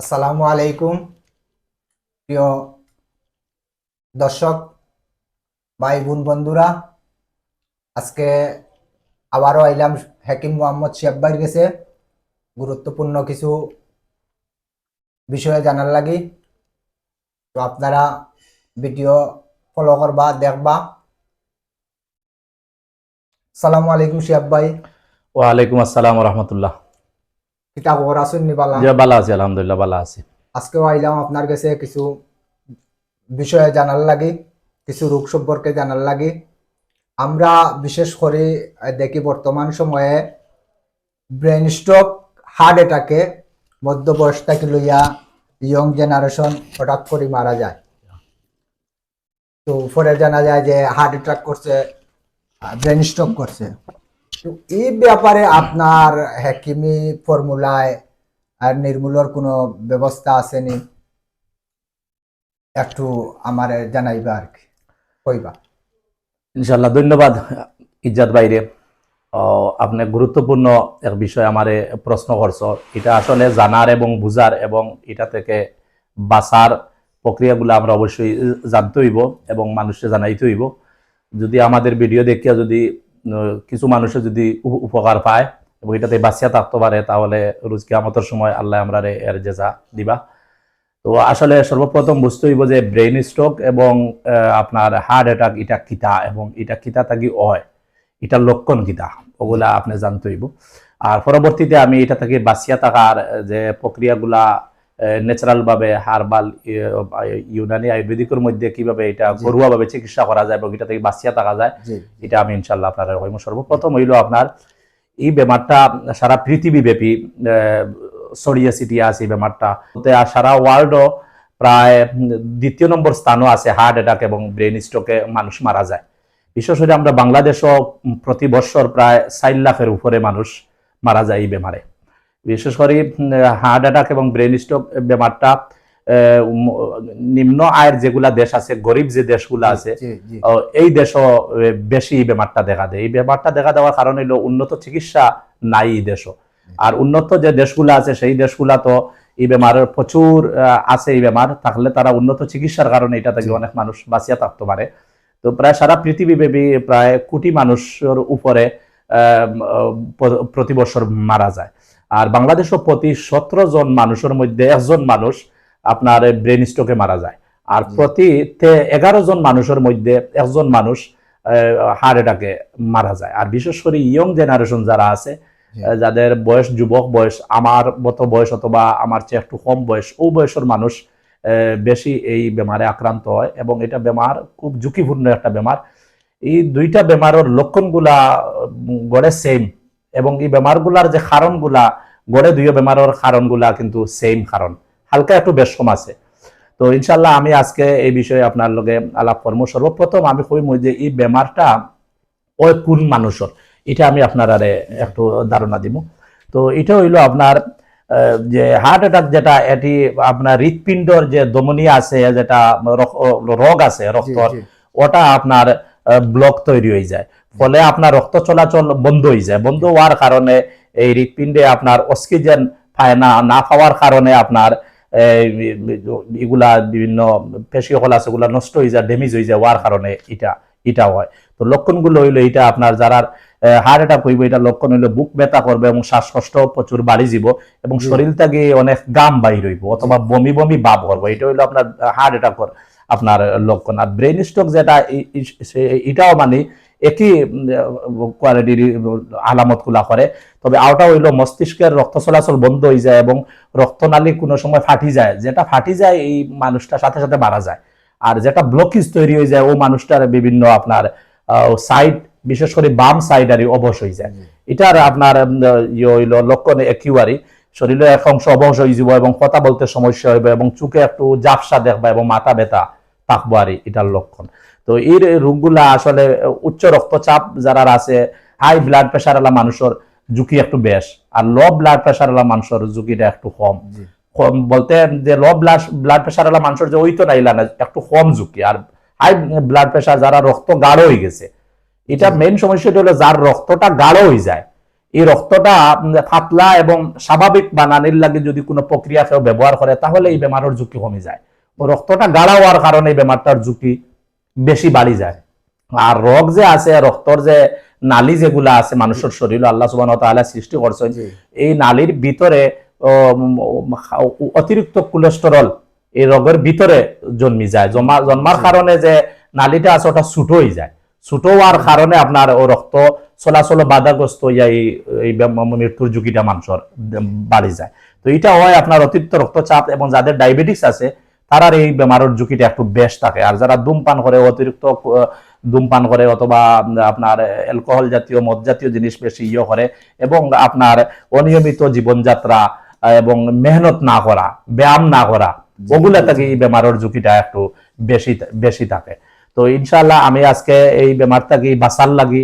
আসসালামু আলাইকুম। প্রিয় দর্শক, ভাই, বোন, বন্ধুরা, আজকে আবারও আইলাম হাকিম মোহাম্মদ শিয়াব ভাইয়ের গেছে গুরুত্বপূর্ণ কিছু বিষয়ে জানার লাগি। তো আপনারা ভিডিও ফলো করবা, দেখবা। সালামু আলাইকুম শিয়াব ভাই। ওয়ালাইকুম আসসালাম রহমতুল্লাহ। আছি আলহামদুলিল্লাহ আছি। আজকেও আইলাম আপনার কাছে কিছু বিষয়ে জানার লাগে কিছু রোগ সম্পর্কে জানার লাগে। আমরা বিশেষ করে দেখি বর্তমান সময়ে ব্রেন স্ট্রোক হার্ট অ্যাটাকে মধ্যবয়স থেকে লইয়া ইয়ং জেনারেশন হঠাৎ করে মারা যায়। তো পরে জানা যায় যে হার্ট অ্যাটাক করছে ব্রেন স্ট্রোক করছে। তো এই ব্যাপারে আপনার হ্যাকিমি ফর্মুলায় আর নির্মূলর কোনো ব্যবস্থা আসেনি? একটু আমার জানাইবা আর কি, কইবা। ইনশাল্লাহ ধন্যবাদ ইজ্জাত বাইরে আপনি গুরুত্বপূর্ণ এক বিষয় আমারে প্রশ্ন করছ। এটা আসলে জানার এবং বুঝার এবং এটা থেকে বাঁচার প্রক্রিয়াগুলো আমরা অবশ্যই জানতে হইব এবং মানুষকে জানাইতে হইব। যদি আমাদের ভিডিও দেখিয়া যদি কিছু মানুষের যদি উপকার পায় এবং এটাতে বাঁচিয়া থাকতে পারে, তাহলে রোজ কিয়ামতের সময় আল্লাহ আমরা এর জেজা দিবা। তো আসলে সর্বপ্রথম বুঝতে হইব যে ব্রেইন স্ট্রোক এবং আপনার হার্ট অ্যাটাক, এটা কিতা এবং এটা কিতা থাকি হয়, এটার লক্ষণ কিতা, ওগুলা আপনি জানতে হইব। আর পরবর্তীতে আমি এটা থেকে বাঁচিয়া থাকার, যে প্রক্রিয়াগুলা ন্যাচারাল ভাবে হারবাল ইউনানি আয়ুর্বেদিকের মধ্যে কীভাবে এটা জি। ঘরোয়া ভাবে চিকিৎসা করা যায় এবং এটা থেকে বাঁচিয়া থাকা যায় এটা আমি ইনশাল্লাহ আপনার হইম সর্বপ্রথম হইল আপনার এই বেমারটা সারা পৃথিবী ব্যাপী ছড়িয়ে ছিটিয়ে আছে এই আর সারা ওয়ার্ল্ডও প্রায় দ্বিতীয় নম্বর স্থানও আছে হার্ট অ্যাটাক এবং ব্রেন স্ট্রোকে মানুষ মারা যায়। বিশেষ করে আমরা বাংলাদেশও প্রতি বছর প্রায় চার লাখের উপরে মানুষ মারা যায় এই বেমারে। বিশেষ করে হার্ট অ্যাটাক এবং ব্রেন স্ট্রোক বেমারটা আহ, নিম্ন আয়ের যেগুলা দেশ আছে গরিব যে দেশগুলো আছে এই দেশও বেশি এই বেমারটা দেখা দেয়। এই বেমারটা দেখা দেওয়ার কারণ হলো উন্নত চিকিৎসা নাই এই দেশও। আর উন্নত যে দেশগুলো আছে সেই দেশগুলা তো এই বেমারের প্রচুর আছে এই বেমার। থাকলে তারা উন্নত চিকিৎসার কারণে এটা থেকে অনেক মানুষ বাঁচিয়া থাকতে পারে। তো প্রায় সারা পৃথিবীব্যাপী প্রায় কোটি মানুষের উপরে প্রতি বছর মারা যায়। আর বাংলাদেশও প্রতি সতেরো জন মানুষের মধ্যে একজন মানুষ আপনার ব্রেন স্ট্রোকে মারা যায়। আর প্রতি এগারো জন মানুষের মধ্যে একজন মানুষ হার্ট অ্যাটাকে মারা যায়। আর বিশেষ করে ইয়ং জেনারেশন যারা আছে যাদের বয়স যুবক বয়স আমার মতো বয়স অথবা আমার চেয়ে একটু কম বয়স ও বয়সের মানুষ বেশি এই বেমারে আক্রান্ত হয় এবং এটা বেমার খুব ঝুঁকিপূর্ণ একটা বেমার। এই দুইটা বেমারের লক্ষণগুলা গড়ে সেম এবং এই বেমারগুলার যে কারণগুলা গড়ে দুই বেমারের কারণগুলা কিন্তু সেম কারণ হালকা একটু বেশম আছে। তো ইনশাল্লাহ আমি আজকে এই বিষয়ে আপনার লগে আলাপ করব। সর্বপ্রথম আমি কইম যে এই বেমারটা ওই কোন মানুষের? এটা আমি আপনার আরে একটু ধারণা দিব তো এটা হইল আপনার যে হার্ট অ্যাটাক যেটা এটি আপনার হৃৎপিণ্ডর যে ধমনী আছে যেটা রোগ আছে রক্ত ওটা আপনার ব্লক তৈরি হয়ে যায়। ফলে আপনার রক্ত চলাচল বন্ধ হয়ে যায়। বন্ধ হওয়ার কারণে এই হৃৎপিণ্ডে আপনার অক্সিজেন পায় না না পাওয়ার কারণে আপনার এগুলা বিভিন্ন পেশি হল আছে ওগুলা নষ্ট হয়ে যায় ড্যামেজ হয়ে যায় হওয়ার কারণে এটা এটা হয়। তো লক্ষণগুলো হইল এটা আপনার যারা হার্ট অ্যাটাক হইব এটা লক্ষণ হইল বুক ব্যথা করবে এবং শ্বাসকষ্ট প্রচুর বাড়ি যাব এবং। শরীর থেকে অনেক গাম বাইর হইব অথবা বমি বমি ভাব করব। এটা হইল আপনার হার্ট অ্যাটাক আপনার লক্ষণ। আর ব্রেন স্ট্রোক যেটা এটাও মানে একই কোয়ালিটির আলামতগুলা করে তবে আওটা হইল মস্তিষ্কের রক্ত চলাচল বন্ধ হয়ে যায় এবং রক্তনালী কোনো সময় ফাটি যায়। যেটা ফাটি যায় এই মানুষটার সাথে সাথে মারা যায়। আর যেটা ব্লকেজ তৈরি হয়ে যায় ও মানুষটার বিভিন্ন আপনার সাইড বিশেষ করে বাম সাইড আর অবশ হয়ে যায়। এটার আপনার ইয়ে হইল লক্ষণ একিউয়ারি শরীরে এক অংশ অবশ হয়ে যাব এবং কথা বলতে সমস্যা হইবে এবং চোখে একটু জাপসা দেখবা এবং মাথা ব্যথা থাকব আর এটার লক্ষণ। তো এই রোগগুলা আসলে উচ্চ রক্তচাপ যারা আছে হাই ব্লাড প্রেশার আলা মানুষের ঝুঁকি একটু বেশ আর লো ব্লাড প্রেশার আলা মানুষের ঝুঁকিটা একটু কম। কম বলতে যে লো ব্লাড ব্লাড প্রেশার আলা মানুষের যে ওই তো নাইলা না একটু কম ঝুঁকি। আর হাই ব্লাড প্রেশার যারা রক্ত গাঢ় হয়ে গেছে এটা জি। মেইন সমস্যাটা হলো যার রক্তটা গাঢ় হয়ে যায় এই রক্তটা ফাতলা এবং স্বাভাবিক বানানির লাগে যদি কোনো প্রক্রিয়া কেউ ব্যবহার করে তাহলে এই বেমারের ঝুঁকি কমে যায়। ও রক্তটা গাঢ় হওয়ার কারণে এই বেমারটার ঝুঁকি বেশি বাড়ি যায়। আর রোগ যে আছে রক্তর যে নালী যেগুলা আছে মানুষের শরীরে আল্লাহ সুবাহ তাআলা সৃষ্টি করছেন। এই নালীর ভিতরে অতিরিক্ত কোলেস্টেরল এই রোগের ভিতরে জন্মি যায়। জমা জন্মার কারণে যে নালীটা আছে ওটা ছোট হয়ে যায়। ছোট হওয়ার কারণে আপনার ও রক্ত চলাচল বাধাগ্রস্ত হইয়া এই মৃত্যুর ঝুঁকিটা মানুষের বাড়ি যায়। তো এটা হয় আপনার অতিরিক্ত রক্তচাপ এবং যাদের ডায়াবেটিস আছে তারার এই বেমারের ঝুঁকিটা একটু বেশ থাকে। আর যারা ধূমপান করে অতিরিক্ত ধূমপান করে অথবা আপনার অ্যালকোহল জাতীয় মদ জাতীয় জিনিস বেশি ইয়ে করে এবং আপনার অনিয়মিত জীবনযাত্রা এবং মেহনত না করা ব্যায়াম না করা ওগুলা থেকে এই বেমারের ঝুঁকিটা একটু বেশি বেশি থাকে। তো ইনশাল্লাহ আমি আজকে এই বেমার থেকে বাঁচার লাগি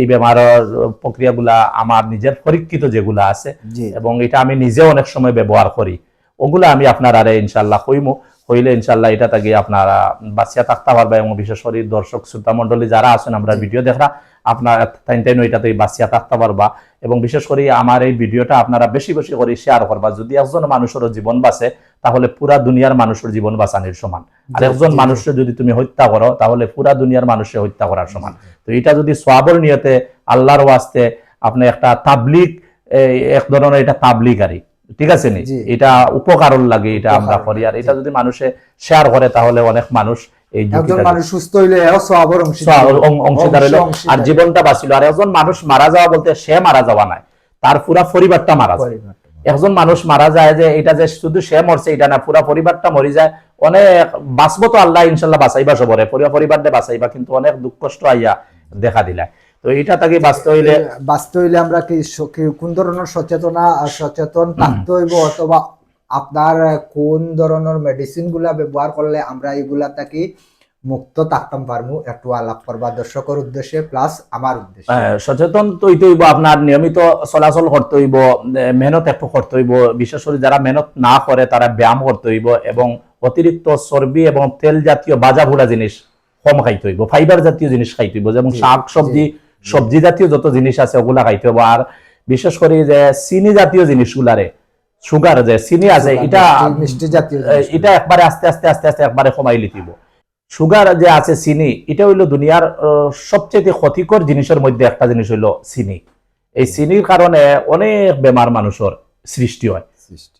এই বেমারের প্রক্রিয়াগুলা আমার নিজের পরীক্ষিত যেগুলা আছে এবং এটা আমি নিজেও অনেক সময় ব্যবহার করি। ওগুলা আমি আপনার আরে ইনশাল্লাহ কইমু হইলে ইনশাল্লাহ এটা থেকে আপনারা বাঁচিয়া থাকতে পারবে এবং বিশেষ করে দর্শক শ্রোতা মন্ডলী যারা আছেন আমরা ভিডিও দেখরা আপনার টাইম টাইম ওইটা থেকে বাঁচিয়া থাকতে পারবা। এবং বিশেষ করে আমার এই ভিডিওটা আপনারা বেশি বেশি করে শেয়ার করবা। যদি একজন মানুষের জীবন বাঁচে তাহলে পুরা দুনিয়ার মানুষের জীবন বাঁচানোর সমান। আর একজন। মানুষকে যদি তুমি হত্যা করো তাহলে পুরা দুনিয়ার মানুষকে হত্যা করার সমান। তো এটা যদি সোয়াবর নিয়তে আল্লাহর ওয়াস্তে আপনি একটা তাবলিক এক ধরনের এটা তাবলিগারি। ঠিক আছে নি? এটা উপকারণ লাগে এটা আমরা করি। আর এটা যদি মানুষে শেয়ার করে তাহলে অনেক মানুষ এই সুস্থ হইলে অংশীদার। আর জীবনটা বাঁচিল। আর একজন মানুষ মারা যাওয়া বলতে সে মারা যাওয়া নাই। তার পুরা পরিবারটা মারা যায়। একজন মানুষ মারা যায় যে এটা যে শুধু সে মরছে এটা না পুরা পরিবারটা মরি যায়। অনেক বাঁচবো তো আল্লাহ ইনশাল্লাহ বাঁচাইবা সবরে। পুরা পরিবারটা বাঁচাইবা কিন্তু অনেক দুঃখ কষ্ট আইয়া দেখা দিলা তো এটা তাকে বাঁচতে হইলে বাঁচতে হইলে আমরা কি কোন ধরনের সচেতনা সচেতন থাকতে হইব? অথবা আপনার কোন ধরনের মেডিসিনগুলা ব্যবহার করলে আমরা এগুলা থাকি মুক্ত থাকতাম পারব একটু আলাপ করবা দর্শকের উদ্দেশ্যে প্লাস আমার উদ্দেশ্যে। সচেতন তো হইতে হইব আপনার নিয়মিত চলাচল করতে হইব মেহনত একটু করতে হইব বিশেষ করে যারা মেহনত না করে তারা ব্যায়াম করতে হইব এবং অতিরিক্ত চর্বি এবং তেল জাতীয় বাজা ভুলা জিনিস কম খাইতে হইব ফাইবার জাতীয় জিনিস খাইতে হইব যেমন শাক সবজি সবজি জাতীয় যত জিনিস আছে ওগুলা খাইতে হইব আর বিশেষ করে যে চিনি জাতীয় জিনিসগুলারে সুগার যে চিনি আছে এটা মিষ্টি- জাতীয় এটা একবারে আস্তে আস্তে আস্তে আস্তে একবারে কমাই লিখিব সুগার যে আছে চিনি এটা হইল দুনিয়ার সবচেয়ে ক্ষতিকর জিনিসের মধ্যে একটা জিনিস হইল চিনি। এই চিনির কারণে অনেক বেমার মানুষের সৃষ্টি হয়।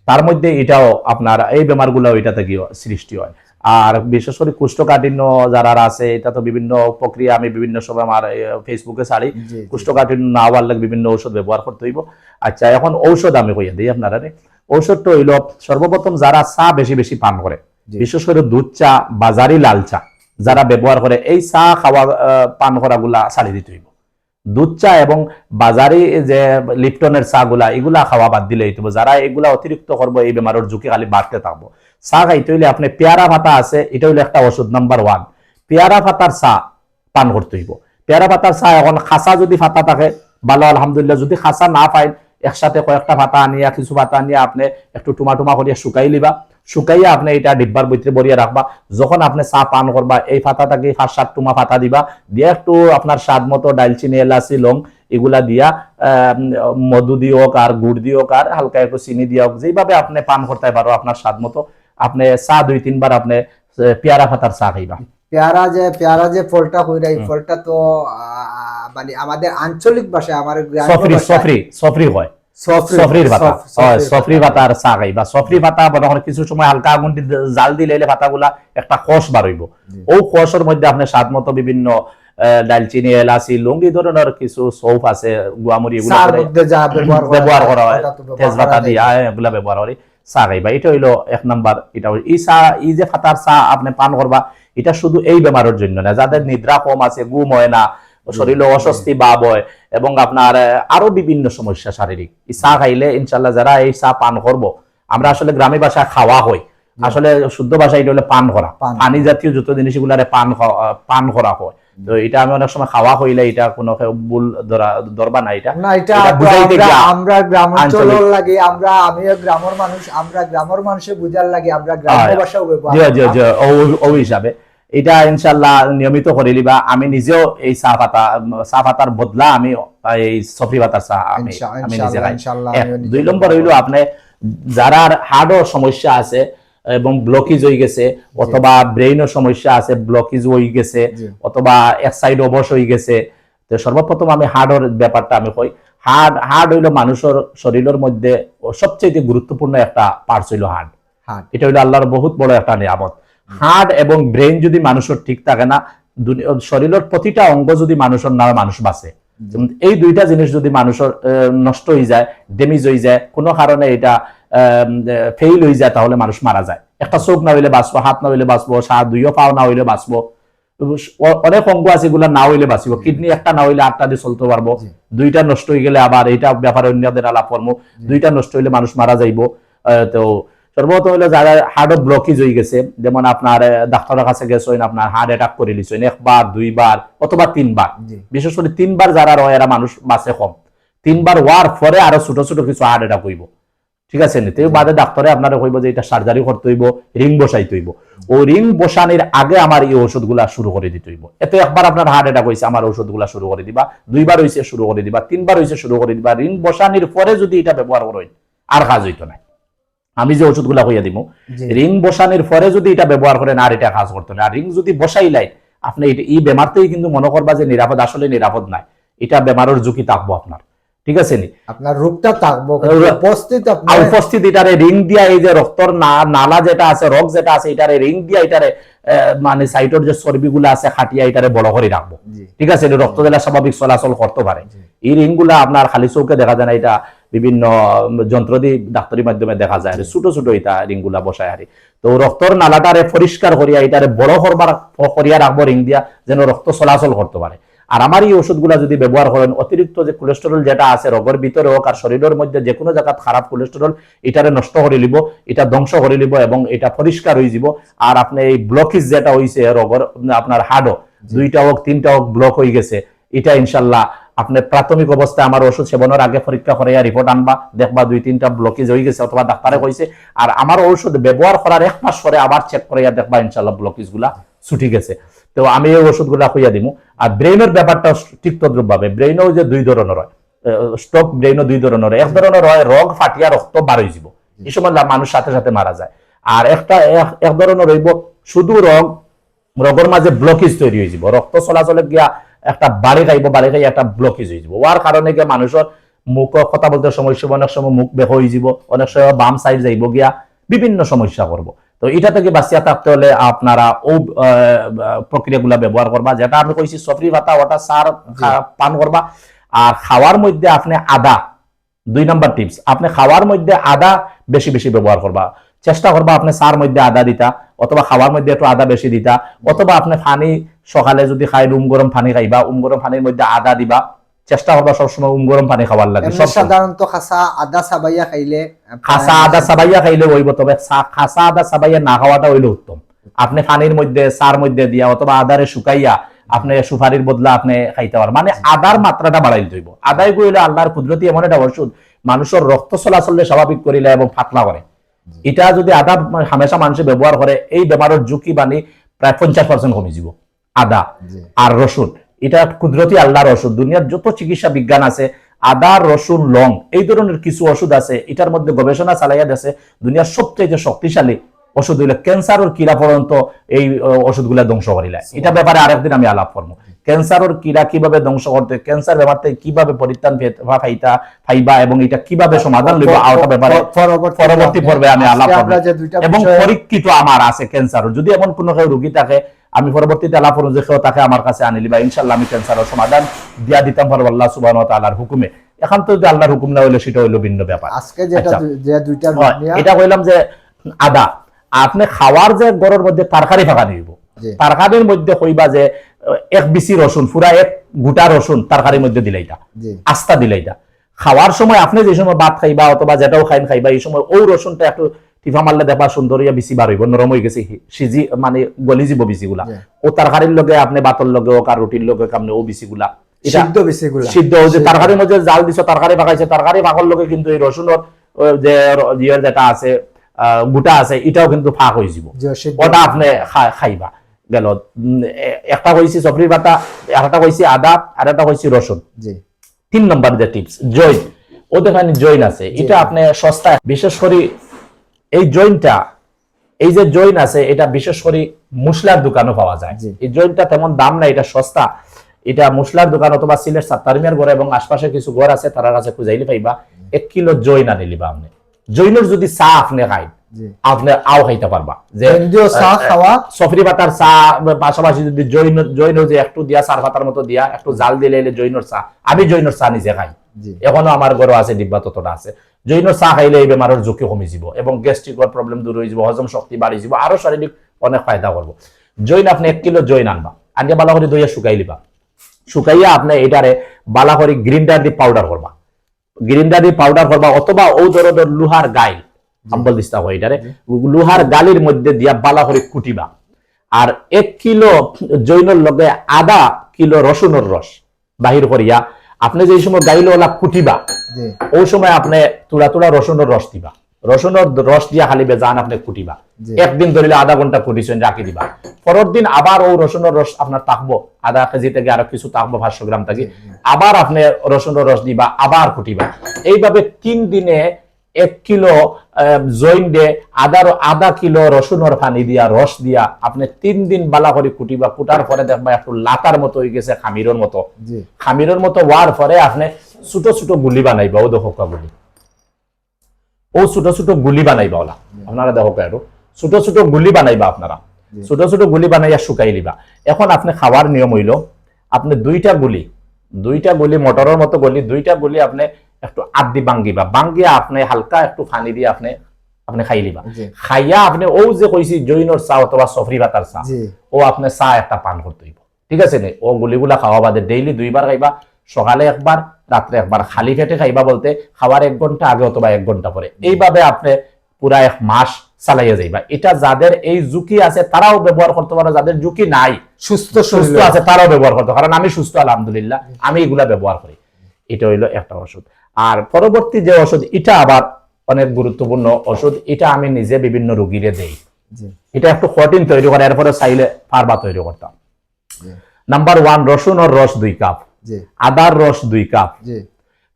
তার মধ্যে এটাও আপনার এই বেমারগুলো এটা থেকেও সৃষ্টি হয়। আর বিশেষ করে কুষ্ঠকাঠিন্য যারা আছে এটা তো বিভিন্ন প্রক্রিয়া আমি বিভিন্ন সময় আমার ফেসবুকে ছাড়ি। কুষ্ঠকাঠিন্য না হওয়ার লাগে বিভিন্ন ঔষধ ব্যবহার করতে হইব আচ্ছা এখন ঔষধ আমি কইয়া দিই আপনারা। ঔষধটা হইল সর্বপ্রথম যারা চা বেশি বেশি পান করে বিশেষ করে দুধ চা বাজারি লাল চা যারা ব্যবহার করে এই চা খাওয়া পান করা গুলা ছাড়ি দিতে হইব দুধ চা এবং বাজারি যে লিপটনের চা গুলা এগুলা খাওয়া বাদ দিলে হইতে। যারা এগুলা অতিরিক্ত করব, এই বেমারের ঝুঁকি খালি বাড়তে থাকব। চা খাইতে হইলে আপনি পেয়ারা পাতা আছে এটা হইল একটা ওষুধ নাম্বার ওয়ান পেয়ারা পাতার চা পান করতে হইব। পেয়ারা পাতার চা এখন খাসা যদি ফাতা থাকে, ভালো, আলহামদুলিল্লাহ, যদি খাসা না পাই একসাথে কয়েকটা পাতা আনিয়া, কিছু পাতা আনিয়া, আপনি একটু টুমা টুমা করিয়া শুকাই লিবা। শুকাইয়া আপনি এটা ডিব্বার ভিতরে বরিয়া রাখবা। যখন আপনি চা পান করবা এই পাতাটাকে পাঁচ সাত টুমা পাতা দিবা। দিয়ে একটু আপনার স্বাদ মতো ডালচিনি এলাচি লং এগুলা দিয়া মধু দিওক আর গুড় দিওক আর হালকা একটু চিনি দিওক যেভাবে আপনি পান করতে পারো আপনার স্বাদ মতো। আপনি চা দুই তিনবার আপনি পেয়ারা পাতার চা খাইবা। পেয়ারা যে পেয়ারা যে ফলটা কইরা এই ফলটা তো আহ, মানে আমাদের আঞ্চলিক ভাষায় আমার সফরি সফরি সফরি হয়। সফরির পাতা হয় সফরির পাতা। পাতার চা খাইবা সফরি পাতা মনে করেন কিছু সময় হালকা আগুন জাল দিলে পাতাগুলা একটা কষ বাড়ইব ও কষের মধ্যে আপনি স্বাদ মতো বিভিন্ন আহ, দালচিনি এলাচি লুঙ্গি ধরনের কিছু সৌফ আছে গুয়ামুড়ি এগুলো ব্যবহার করা হয়। তেজপাতা। দিয়া এগুলা ব্যবহার করি। চা খাইবা এটা হইল এক নাম্বার এটা এই চা এই যে ফাতার চা আপনি পান করবা এটা শুধু এই বেমারের জন্য না যাদের নিদ্রা কম আছে ঘুম হয় না শরীরে অস্বস্তি ভাব হয় এবং আপনার আরও বিভিন্ন সমস্যা শারীরিক। এই চা খাইলে ইনশাল্লাহ যারা এই চা পান করব আমরা আসলে গ্রামীণ ভাষায় খাওয়া হয়। আসলে শুদ্ধ ভাষা এটা হলো পান করা। পান জাতীয় যত জিনিস এগুলারে পান পান করা হয়। তো এটা আমি অনেক সময় খাওয়া হইলে এটা কোনো ভুল ধরবা না এটা। না এটা আমরা গ্রামাঞ্চলের লাগে আমরা আমিও গ্রামের মানুষ আমরা গ্রামের মানুষে বুঝার লাগে আমরা গ্রাম্য ও- ও হিসাবে। এটা ইনশাল্লাহ নিয়মিত করে লিবা আমি নিজেও এই চাহ পাতা পাতার বদলা আমি এই সফরি পাতার চাহ আমি নিজে দুই নম্বর হইল আপনি যারা হার্টও সমস্যা আছে এবং ব্লকেজ হয়ে গেছে অথবা ব্রেইনও সমস্যা আছে ব্লকেজ হয়ে গেছে অথবা এক সাইড অবশ হয়ে গেছে। তো সর্বপ্রথম আমি হার্টের ব্যাপারটা আমি কই। হার্ট হার্ট হইল মানুষের শরীরের মধ্যে সবচেয়ে গুরুত্বপূর্ণ একটা পার্টস হইল হার্ট হার্ট এটা হইল আল্লাহর বহুত বড় একটা নিয়ামত। হার্ট এবং ব্রেইন যদি মানুষের ঠিক থাকে না শরীরের প্রতিটা অঙ্গ যদি মানুষের না মানুষ বাঁচে। এই দুইটা জিনিস যদি মানুষের নষ্ট হয়ে যায় ড্যামেজ হয়ে যায় কোনো কারণে এটা ফেইল হয়ে যায় তাহলে মানুষ মারা যায়। একটা চোখ না হইলে বাঁচবো হাত না হইলে বাঁচবো সা দুইও পাও না হইলে বাঁচবো। অনেক অঙ্গ আছে এগুলা না হইলে বাঁচিব। কিডনি একটা না হইলে আটটা দিয়ে চলতে পারব। দুইটা নষ্ট হয়ে গেলে আবার এইটা ব্যাপারে অন্যদের আলাপ করব। দুইটা নষ্ট হইলে মানুষ মারা যাইব। তো সর্বপ্রথম হইলে যারা হার্ট ব্লকেজ হয়ে গেছে যেমন আপনার ডাক্তারের কাছে গেছেন আপনার হার্ট অ্যাটাক করে লিছেন একবার দুইবার অথবা তিনবার। বিশেষ করে তিনবার যারা রয় এরা মানুষ বাঁচে কম। তিনবার হওয়ার পরে আরও ছোট ছোট কিছু হার্ট অ্যাটাক হইব। ঠিক আছে নি? তেও বাদে ডাক্তারে আপনারা কইব যে এটা সার্জারি করতে হইব রিং বসাইতে হইব। ও রিং বসানোর আগে আমার এই ওষুধগুলা শুরু করে দিতে হইব। এতে একবার আপনার হার্ট অ্যাটাক হইছে আমার ওষুধগুলা শুরু করে দিবা। দুইবার হইছে শুরু করে দিবা। তিনবার হইছে শুরু করে দিবা। রিং বসানোর পরে যদি এটা ব্যবহার করেন আর কাজ হইতো না। আমি যে ওষুধগুলা কইয়া দিব রিং বসানোর পরে যদি এটা ব্যবহার করেন আর এটা কাজ করতো না। আর রিং যদি বসাই লাই আপনি এটা- এই বেমারতেই কিন্তু মনে করবা যে নিরাপদ আসলে নিরাপদ নাই। এটা বেমারের ঝুঁকি থাকব আপনার। ঠিক আছে নি? আপনার রূপটা থাকব উপস্থিত আপনার উপস্থিত এটারে রিং দিয়া এই যে রক্তর না- নালা যেটা আছে রক যেটা আছে এটারে রিং দিয়া এটারে মানে সাইটের যে চর্বিগুলো আছে খাটিয়া এটারে বড় করে রাখব। ঠিক আছে রক্ত দিলে স্বাভাবিক চলাচল করতে পারে। এই রিংগুলা আপনার খালি চৌকে দেখা যায় না এটা বিভিন্ন যন্ত্র দিয়ে ডাক্তারি মাধ্যমে দেখা যায়। ছোট ছোট এটা রিংগুলা বসায় হারি তো রক্তর নালাটারে পরিষ্কার করিয়া এটারে বড় করবার করিয়া রাখব রিং দিয়া, যেন রক্ত চলাচল করতে পারে। আর আমার এই ওষুধগুলা যদি ব্যবহার করেন অতিরিক্ত যে কোলেস্টেরল যেটা আছে রোগের ভিতরে হোক আর শরীরের মধ্যে যে কোনো জায়গা খারাপ কোলেস্টেরল এটারে নষ্ট করে লিব এটা ধ্বংস করে লিব এবং এটা পরিষ্কার হয়ে যাব। আর আপনি এই ব্লকেজ যেটা হইছে রোগের আপনার হাড়ও দুইটা হোক তিনটা হোক ব্লক হয়ে গেছে। এটা ইনশাল্লাহ আপনি প্রাথমিক অবস্থায় আমার ওষুধ সেবনের আগে পরীক্ষা করে রিপোর্ট আনবা, দেখবা দুই, তিনটা ব্লকেজ হয়ে গেছে অথবা ডাক্তারে কইছে। আর আমার ঔষধ ব্যবহার করার এক মাস পরে আবার চেক করে দেখবা ইনশাল্লাহ ব্লকেজগুলা ছুটি গেছে। তো আমি এই ওষুধগুলা কইয়া দিমু। আর ব্রেইনের ব্যাপারটা ঠিক তদ্রুপ ভাবে ব্রেইনও যে দুই ধরনের হয় স্ট্রোক ব্রেইনও দুই ধরনের এক ধরনের হয় রোগ, ফাটিয়া রক্ত হয়ে যাব এই সময় মানুষ সাথে সাথে মারা যায়। আর একটা, এক- এক ধরনের রইব শুধু রোগ, রোগের মাঝে ব্লকেজ তৈরি হয়ে যাব রক্ত চলাচলে গিয়া একটা বাড়ি খাইব বাড়ি খাই একটা ব্লকেজ হয়ে যাব ওয়ার কারণে গিয়া মানুষের মুখ কথা বলতে সমস্যা অনেক সময় মুখ বেহ হয়ে যাব অনেক সময় বাম সাইড যাইব গিয়া বিভিন্ন সমস্যা করব তো এটা থেকে বাঁচিয়া থাকতে হলে আপনারা ও প্রক্রিয়াগুলা ব্যবহার করবা যেটা আমি কইছি সফরি ভাতা ওটা সার পান করবা আর খাওয়ার মধ্যে আপনি আদা দুই নাম্বার টিপস আপনি খাওয়ার মধ্যে আদা বেশি বেশি ব্যবহার করবা চেষ্টা করবা আপনি সার মধ্যে আদা দিতা অথবা খাওয়ার মধ্যে একটু আদা বেশি দিতা অথবা আপনি পানি সকালে যদি খাই উম গরম পানি খাইবা উম গরম পানির মধ্যে আদা দিবা চেষ্টা করবা সবসময় উম গরম পানি খাওয়ার লাগে সাধারণত খাসা আদা সাবাইয়া খাইলে খাসা আদা সাবাইয়া খাইলে হইব তবে খাসা আদা সাবাইয়া না খাওয়াটা হইলে উত্তম। আপনি পানির মধ্যে সার মধ্যে দিয়া অথবা আদারে শুকাইয়া আপনি সুপারির বদলা আপনি খাইতে পারেন মানে আদার মাত্রাটা বাড়াই দিতে আদায় করিলে আল্লাহর কুদরতি এমন একটা ওষুধ মানুষের রক্ত চলাচলে স্বাভাবিক করিলে এবং পাতলা করে এটা যদি আদা হামেশা মানুষে ব্যবহার করে এই বেমারের ঝুঁকি বাণী প্রায় পঞ্চাশ পার্সেন্ট কমে যাব। আদা আর রসুন এটা কুদরতি আল্লাহর ওষুধ। দুনিয়ার যত চিকিৎসা বিজ্ঞান আছে আদা রসুন লং এই ধরনের কিছু ওষুধ আছে এটার মধ্যে গবেষণা চালাইয়া গেছে দুনিয়ার সবচেয়ে শক্তিশালী ওষুধ হইলে ক্যান্সারের কিরা পর্যন্ত এই ওষুধগুলা ধ্বংস করিলা। এটা ব্যাপারে আরেকদিন আমি আলাপ করব। ক্যান্সারের কিরা কীভাবে ধ্বংস করতে ক্যান্সার ব্যাপার থেকে কীভাবে পরিত্রাণ ফাইতা ফাইবা এবং এটা কীভাবে সমাধান লইব আওটা ব্যাপারে পরবর্তী পর্বে আমি আলাপ করব। এবং পরীক্ষিত আমার আছে ক্যান্সার যদি এমন কোনো কেউ রোগী থাকে আমি পরবর্তীতে আলাপ করব যে কেউ তাকে আমার কাছে আনিলি বা ইনশাল্লাহ আমি ক্যান্সারের সমাধান দিয়া দিতাম পারব আল্লাহ সুবাহ তালার হুকুমে। এখন তো যদি আল্লাহর হুকুম না হইল সেটা হইল ভিন্ন ব্যাপার। আজকে যেটা আচ্ছা। যে দুইটা এটা কইলাম যে আদা। আপনি খাওয়ার যে গড়ের মধ্যে তরকারি ফাঁকা নিব। তরকারির মধ্যে কইবা যে এক বিসি রসুন পুরা এক গোটা রসুন তরকারির মধ্যে দিলাইটা আস্তা দিলাইটা খাওয়ার সময় আপনি যে সময় ভাত খাইবা অথবা যেটাও খাইন খাইবা এই সময় ও রসুনটা একটু টিফা মারলে দেখবা সুন্দর হইয়া বেশি বার হইব নরম হয়ে গেছে সিজি মানে গলি যাব বিচিগুলা। Yeah. ও তরকারির লগে আপনি ভাতর লগে হোক আর রুটির লগে কামনে ও বিচিগুলা। এটা সিদ্ধ বেশিগুলা সিদ্ধ যে তরকারির মধ্যে জাল দিছ তরকারি পাকাইছে তরকারি পাকার লগে কিন্তু এই রসুনের যে যেটা আছে গোটা আছে এটাও কিন্তু ফাঁক হয়ে যাব। ওটা আপনি খাইবা গেল একটা হয়েছে সফরির বাটা একটা হয়েছে আদা আর একটা হয়েছে রসুন তিন নম্বর যে টিপস জৈন ও দেখেন জৈন আছে। এটা আপনি সস্তায় বিশেষ করে এই জৈনটা এই যে জৈন আছে এটা বিশেষ করে মুসলার দোকানও পাওয়া যায়। এই জৈনটা তেমন দাম না এটা সস্তা। এটা মুসলার দোকান অথবা সিলেট সাত্তারিমিয়ার ঘরে এবং আশপাশে কিছু ঘর আছে তারা কাছে খুঁজাইলে পাইবা এক কিলো জৈন আনি লিবা আপনি। জৈনের যদি চা আপনি খাই জি। আপনি আও খাইতে পারবা। যে চা খাওয়া। সফরি পাতার চা পাশাপাশি যদি জৈন জৈন যে একটু দিয়া চার পাতার মতো দিয়া একটু জাল দিলে এলে জৈনর চা। আমি জৈনর চা নিজে খাই। এখনও আমার ঘরে আছে ডিব্বা ততটা আছে। জৈন চা খাইলে এই বেমারের ঝুঁকি কমে যাব। এবং গ্যাস্ট্রিকৰ প্রবলেম দূর হয়ে যাব হজম শক্তি বাড়ি যাব আরও শারীরিক অনেক ফায়দা করব জৈন আপনি এক কিলো জৈন আনবা। আনিয়ে বালা করে দইয়া শুকাই লিবা। শুকাইয়া আপনি এটারে বালা করে গ্রিন্ডার দিয়ে পাউডার করবা গ্রিন্ডার দিয়ে পাউডার করবা অথবা ও ধরনের লোহার গাইল। আম্বল দিস্তা হয় এটারে। লোহার গালির মধ্যে দিয়া বালা করে কুটিবা। আর এক কিলো জৈনর লগে আধা কিলো রসুনের রস বাহির করিয়া আপনি যে সময় গাইল ওলা কুটিবা ওই সময় আপনি তুলা তুলা রসুনের রস দিবা। রসুনের রস দিয়া খালি বেজান আপনি কুটিবা একদিন ধরিলে আধা ঘণ্টা কুটিছেন রাখি দিবা। পরের দিন আবার ও রসুনের রস আপনার তাকবো আধা কেজি থেকে আরও কিছু তাকবো পাঁচশো গ্রাম থেকে। আবার আপনি রসুনের রস দিবা আবার কুটিবা এইভাবে তিন দিনে এক কিলো আহ, জৈন দে আধা আধা কিলো রসুনের পানি দিয়া রস দিয়া আপনি তিন দিন বালা করে কুটিবা। কুটার পরে দেখবা একটু লাতার মতো হয়ে গেছে খামিরের মতো। খামিরের মতো হওয়ার পরে আপনি ছোট ছোট গুলি বানাইবা ও দেখো গুলি। ও ছোট ছোট গুলি বানাইবা ওলা। আপনারা দেখো আৰু। ছোট ছোট গুলি বানাইবা আপনারা। ছোট ছোট গুলি বানাইয়া শুকাই লিবা এখন আপনি খাওয়ার নিয়ম হইল আপনি দুইটা গুলি দুইটা গুলি মটরের মতো গুলি দুইটা গুলি আপনি একটু আদি বাঙ্গিবা। বাঙ্গিয়া আপনি হালকা একটু পানি দিয়ে আপনি আপনি খাই লিবা খাইয়া আপনি ও যে কইছি জৈনর চা অথবা সফরি ভাতার চা ও আপনি চা একটা পান করতে হইব ঠিক আছে নে? ও গুলিগুলা খাওয়া বাদে ডেইলি দুইবার খাইবা। সকালে একবার রাত্রে একবার। খালি পেটে খাইবা বলতে খাওয়ার এক ঘণ্টা আগে অথবা এক ঘণ্টা পরে। এইভাবে আপনি পুরা এক মাস চালাইয়া যাইবা। এটা যাদের এই ঝুঁকি আছে তারাও ব্যবহার করতে পারো। যাদের ঝুঁকি নাই সুস্থ সুস্থ আছে তারাও ব্যবহার করতে কারণ আমি সুস্থ আলহামদুলিল্লাহ আমি এগুলা ব্যবহার করি। এটা হইল একটা ওষুধ। আর পরবর্তী যে ওষুধ এটা আবার অনেক গুরুত্বপূর্ণ ওষুধ। এটা আমি নিজে বিভিন্ন রোগীরে দেই। এটা একটু কঠিন তৈরি করে এরপরে চাইলে পারবা তৈরি করতাম। নাম্বার ওয়ান রসুনের রস দুই কাপ। আদার রস দুই কাপ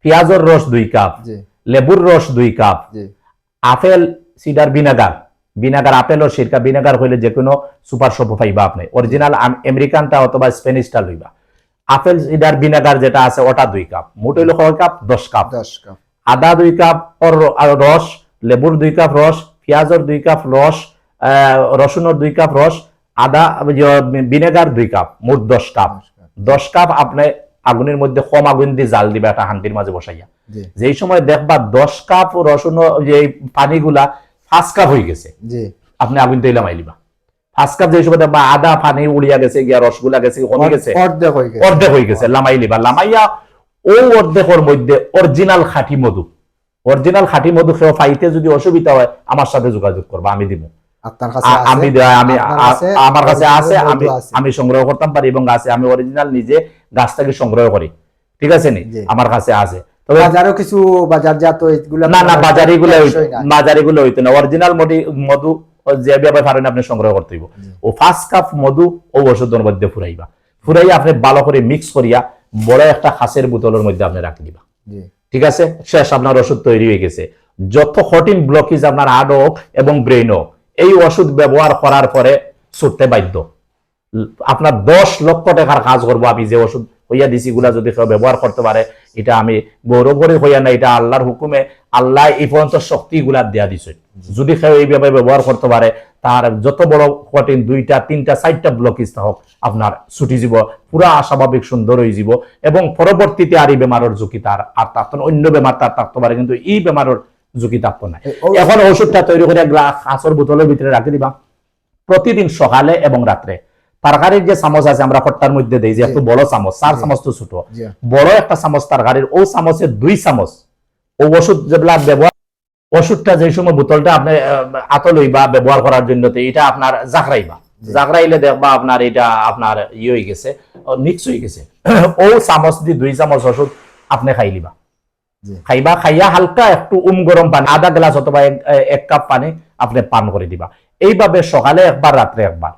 পেঁয়াজের রস দুই কাপ লেবুর রস দুই cup apple cider vinegar. Vinegar apple ও সিরকা ভিনেগার হইলে যে কোনো সুপার শপ পাইবা আপনি। অরিজিনাল আমেরিকানটা অথবা স্পেনিশটা লইবা। আপেল সিডার ভিনেগার যেটা আছে ওটা দুই কাপ। মোট হইল কয় কাপ? দশ কাপ। দশ কাপ। আদা দুই কাপ রস লেবুর দুই কাপ রস পেঁয়াজের দুই কাপ রস আহ, রসুনের দুই কাপ রস আদা ভিনেগার দুই কাপ মোট দশ কাপ। দশ কাপ আপনি আগুনের মধ্যে কম আগুন দিয়ে জাল দিবা একটা হান্ডির মাঝে বসাইয়া। যেই সময় দেখবা দশ কাপ রসুন যে পানিগুলা পাঁচ কাপ হয়ে গেছে আপনি আগুন তৈলা মাইলিবা পাঁচ কাপ যেই সময় দেখবা আদা পানি উড়িয়া গেছে গিয়া রসগুলা গেছে কমে গেছে অর্ধেক হয়ে গেছে। অর্ধেক হয়ে গেছে লামাই লিবা লামাইয়া ও অর্ধেকের মধ্যে অরিজিনাল খাঁটি মধু অরিজিনাল খাঁটি মধু খেয়ে পাইতে যদি অসুবিধা হয় আমার সাথে যোগাযোগ করবা আমি দিব আপনার কাছে আমি আমি আমার কাছে আছে আমি আমি সংগ্রহ করতাম পারি এবং আছে আমি অরিজিনাল নিজে গাছ থেকে সংগ্রহ করি। ঠিক আছে নি? আমার কাছে আছে। তবে বাজারও কিছু বাজারজাত এগুলো না না বাজারি গুলো টেকসই না। বাজারি গুলো হইতো না। অরিজিনাল মধু যে ব্যাপারে পারেন আপনি সংগ্রহ করতে হইব। ও ফার্স্ট কাপ মধু ও ওষুধের মধ্যে ফুরাইবা। ফুরাইয়া আপনি ভালো করে মিক্স করিয়া বড় একটা খাসের বোতলের মধ্যে আপনি রাখি দিবা। ঠিক আছে? শেষ আপনার ওষুধ তৈরি হয়ে গেছে। যত কঠিন ব্লকেজ আপনার হার্ট হোক এবং ব্রেন হোক এই ওষুধ ব্যবহার করার পরে ছুটতে বাধ্য। আপনার দশ লক্ষ টাকার কাজ করব আমি যে ওষুধ হইয়া দিছি গুলা যদি কেউ ব্যবহার করতে পারে, এটা আমি গৌরব করে হইয়া না, এটা আল্লাহর হুকুমে, আল্লাহ এই পর্যন্ত শক্তি গুলা দেয়া দিছে। যদি কেউ এইভাবে ব্যবহার করতে পারে, তার যত বড় কঠিন দুইটা, তিনটা, চারটা ব্লকেজ হোক, আপনার ছুটি যাব পুরা স্বাভাবিক সুন্দর হয়ে যাব এবং পরবর্তীতে আর এই বেমারের ঝুঁকি তার, আর না অন্য বেমার তার থাকতে পারে, কিন্তু এই বেমারের ঝুঁকি থাকতো না এখন ওষুধটা তৈরি করে গ্লাস কাঁচের বোতলের ভিতরে রাখি দিবা। প্রতিদিন সকালে এবং রাত্রে তরকারির যে চামচ আছে আমরা খট্টার মধ্যে দেই যে একটু বড় চামচ চার চামচ তো ছোট। বড় একটা চামচ তরকারির ও চামচের দুই চামচ। ও ওষুধ যেগুলা ব্যবহার ওষুধটা যে সময় বোতলটা আপনি আতলই বা ব্যবহার করার জন্য এটা আপনার জাকরাইবা জি। জাকরাইলে দেখবা আপনার এটা আপনার ইয়ে হয়ে গেছে মিক্স হয়ে গেছে। ও চামচ দি দুই চামচ ওষুধ আপনি খাই লিবা। খাইবা খাইয়া হালকা একটু উম গরম পানি আধা গ্লাস অথবা এক- কাপ পানি আপনি পান করে দিবা। এইভাবে সকালে একবার রাত্রে একবার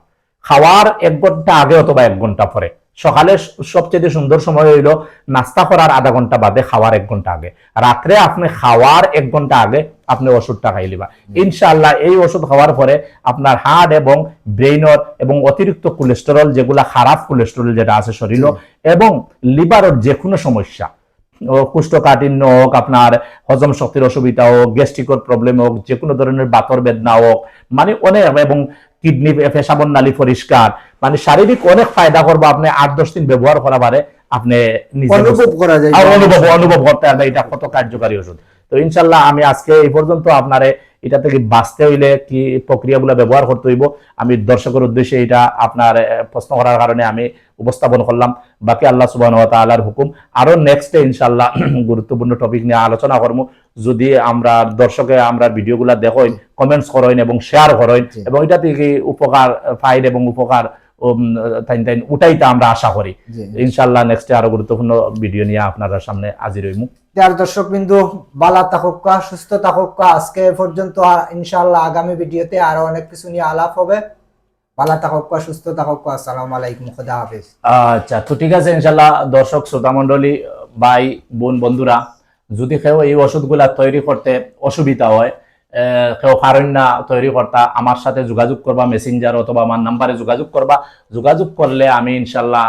খাওয়ার এক ঘণ্টা আগে অথবা এক ঘণ্টা পরে সকালে সবচেয়ে সুন্দর সময় হইল নাস্তা করার আধা ঘণ্টা বাদে খাওয়ার এক ঘণ্টা আগে। রাত্রে আপনি খাওয়ার এক ঘণ্টা আগে আপনি ওষুধটা খাই লিবা। ইনশাআল্লাহ এই ওষুধ খাওয়ার পরে আপনার হার্ট এবং ব্রেইনর এবং অতিরিক্ত কোলেস্টেরল যেগুলা খারাপ কোলেস্টেরল যেটা আছে শরীর এবং লিভারের যে কোনো সমস্যা কুষ্ঠকাঠিন্য হোক আপনার হজম শক্তির অসুবিধা হোক গ্যাস্ট্রিকর প্রবলেম হোক যে কোনো ধরনের বাতর বেদনা হোক মানে অনেক এবং কিডনি পেশাবন নালী পরিষ্কার মানে শারীরিক অনেক ফায়দা করব আপনি আট দশ দিন ব্যবহার করা পারে আপনি অনুভব করা যায় অনুভব অনুভব করতে পারবে এটা কত কার্যকারী ওষুধ। তো ইনশাল্লাহ আমি আজকে এই পর্যন্ত আপনারে এটা থেকে বাঁচতে হইলে কি প্রক্রিয়াগুলো ব্যবহার করতে হইব আমি দর্শকের উদ্দেশ্যে এটা আপনার প্রশ্ন করার কারণে আমি উপস্থাপন করলাম। বাকি আল্লাহ সুবাহ তালার হুকুম। আরও নেক্সট ইনশাল্লাহ গুরুত্বপূর্ণ টপিক নিয়ে আলোচনা করব যদি আমরা দর্শকে আমরা ভিডিওগুলা দেখোই কমেন্টস করেন এবং শেয়ার করেন এবং এটা থেকে উপকার ফাইল এবং উপকার উম, তাইন তাইন উঠাইতে আমরা আশা করি। ইনশাল্লাহ নেক্সটে আরও গুরুত্বপূর্ণ ভিডিও নিয়ে আপনারা সামনে হাজির হইমু। যার দর্শক বিন্দু বালা থাকুকা সুস্থ থাকুকা। আজকে পর্যন্ত আ- ইনশাআল্লাহ আগামী ভিডিওতে আরও অনেক কিছু নিয়ে আলাপ হবে। বালা থাকুকা সুস্থ থাকুকা আসসালামু আলাইকুম, খুদা হাফেজ। আচ্ছা তো ঠিক আছে ইনশাল্লাহ দর্শক, শ্রোতা মন্ডলী ভাই, বোন, বন্ধুরা, যদি কেউ এই ওষুধগুলা তৈরি করতে অসুবিধা হয় কেউ পারেন না তৈরি করতা, আমার সাথে যোগাযোগ করবা মেসেঞ্জার অথবা আমার নাম্বারে যোগাযোগ করবা। যোগাযোগ করলে আমি ইনশাল্লাহ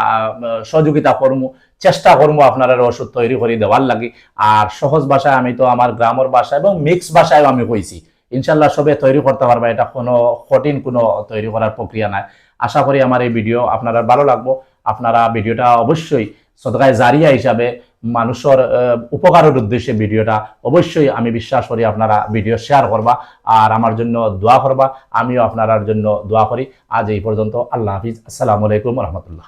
সহযোগিতা করব চেষ্টা করব আপনারা ওষুধ তৈরি করে দেওয়ার লাগি। আর সহজ ভাষায় আমি তো আমার গ্রামের ভাষা এবং মিক্স ভাষায় আমি কইছি। ইনশাল্লাহ সবে তৈরি করতে পারবা, এটা কোনো কঠিন কোনো তৈরি করার প্রক্রিয়া নাই। আশা করি আমার এই ভিডিও আপনারা ভালো লাগবো। আপনারা ভিডিওটা অবশ্যই সদকায় জারিয়া হিসাবে মানুষের উপকারের উদ্দেশ্যে ভিডিওটা অবশ্যই আমি বিশ্বাস করি আপনারা ভিডিও শেয়ার করবা আর আমার জন্য দোয়া করবা। আমিও আপনার জন্য দোয়া করি। আজ এই পর্যন্ত আল্লাহ হাফিজ। আসসালামু আলাইকুম রহমতুল্লাহ।